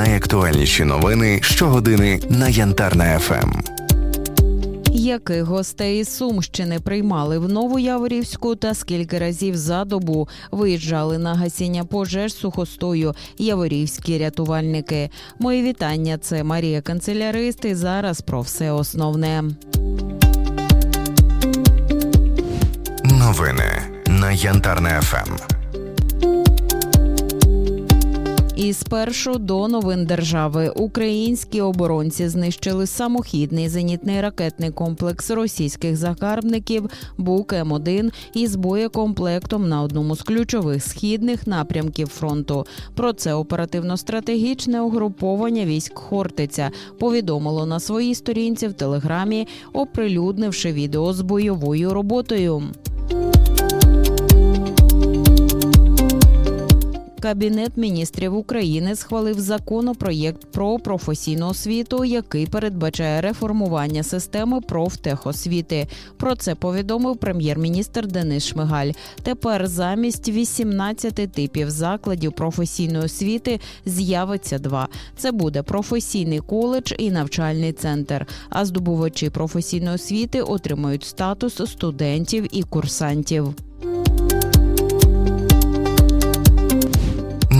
найактуальніші новини щогодини на Янтарна Ем. ФМ. Яких гостей із Сумщини приймали в Новояворівську та скільки разів за добу виїжджали на гасіння пожеж сухостою яворівські рятувальники? Мої вітання. Це Марія Канцелярист. І зараз про все основне. Новини на Янтарна ФМ. І спершу до новин держави українські оборонці знищили самохідний зенітний ракетний комплекс російських загарбників Бук М1 із боєкомплектом на одному з ключових східних напрямків фронту. Про це оперативно-стратегічне угруповання військ Хортиця повідомило на своїй сторінці в телеграмі, оприлюднивши відео з бойовою роботою. Кабінет міністрів України схвалив законопроєкт про професійну освіту, який передбачає реформування системи профтехосвіти. Про це повідомив прем'єр-міністр Денис Шмигаль. Тепер замість 18 типів закладів професійної освіти з'явиться два. Це буде професійний коледж і навчальний центр. А здобувачі професійної освіти отримають статус студентів і курсантів.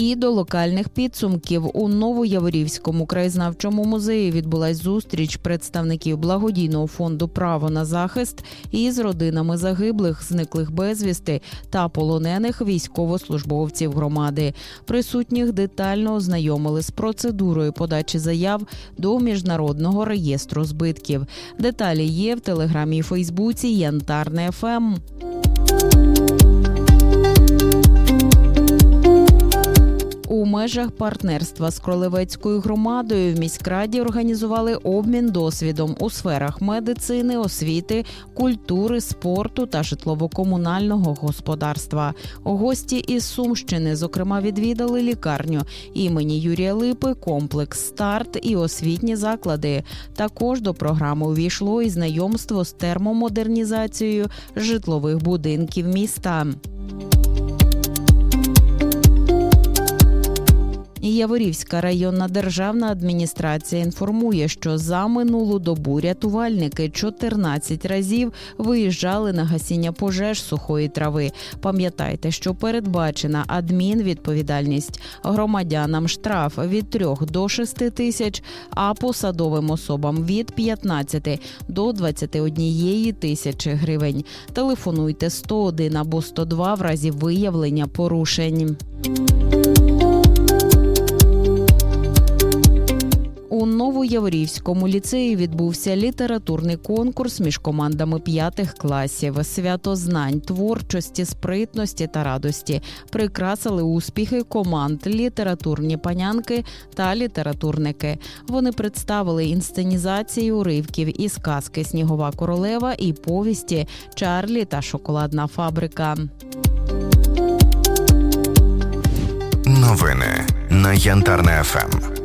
І до локальних підсумків у Новояворівському краєзнавчому музеї відбулась зустріч представників благодійного фонду Право на захист із родинами загиблих, зниклих безвісти та полонених військовослужбовців громади. Присутніх детально ознайомили з процедурою подачі заяв до міжнародного реєстру збитків. Деталі є в телеграмі і Фейсбуці Янтарне ФМ. Межах партнерства з Кролевецькою громадою в міськраді організували обмін досвідом у сферах медицини, освіти, культури, спорту та житлово-комунального господарства. Гості із Сумщини, зокрема, відвідали лікарню імені Юрія Липи, комплекс старт і освітні заклади. Також до програми увійшло і знайомство з термомодернізацією житлових будинків міста. Яворівська районна державна адміністрація інформує, що за минулу добу рятувальники 14 разів виїжджали на гасіння пожеж сухої трави. Пам'ятайте, що передбачена адмінвідповідальність громадянам штраф від 3 до 6 тисяч, а посадовим особам від 15 до 21 тисячі гривень. Телефонуйте 101 або 102 в разі виявлення порушень. Новояворівському ліцеї відбувся літературний конкурс між командами п'ятих класів. Свято знань, творчості, спритності та радості прикрасили успіхи команд літературні панянки та літературники. Вони представили інсценізації уривків із казки Снігова королева і повісті Чарлі та шоколадна фабрика. Новини на Янтарна ФМ.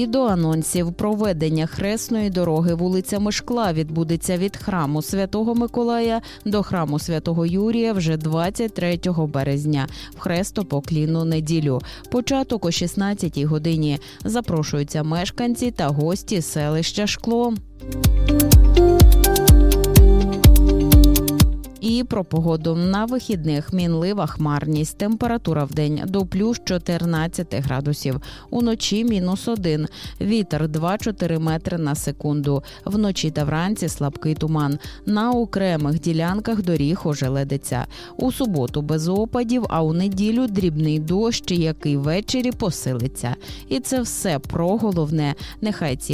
І до анонсів проведення хресної дороги вулицями Шкла відбудеться від храму Святого Миколая до храму Святого Юрія вже 23 березня в хрестопоклінну неділю. Початок о 16-й годині. Запрошуються мешканці та гості селища Шкло. І про погоду на вихідних мінлива хмарність. Температура в день до плюс 14 градусів. Уночі мінус 1. Вітер 2-4 метри на секунду. Вночі та вранці слабкий туман. На окремих ділянках доріг ожеледиться. У суботу без опадів, а у неділю дрібний дощ, який ввечері посилиться. І це все про головне. Нехай ці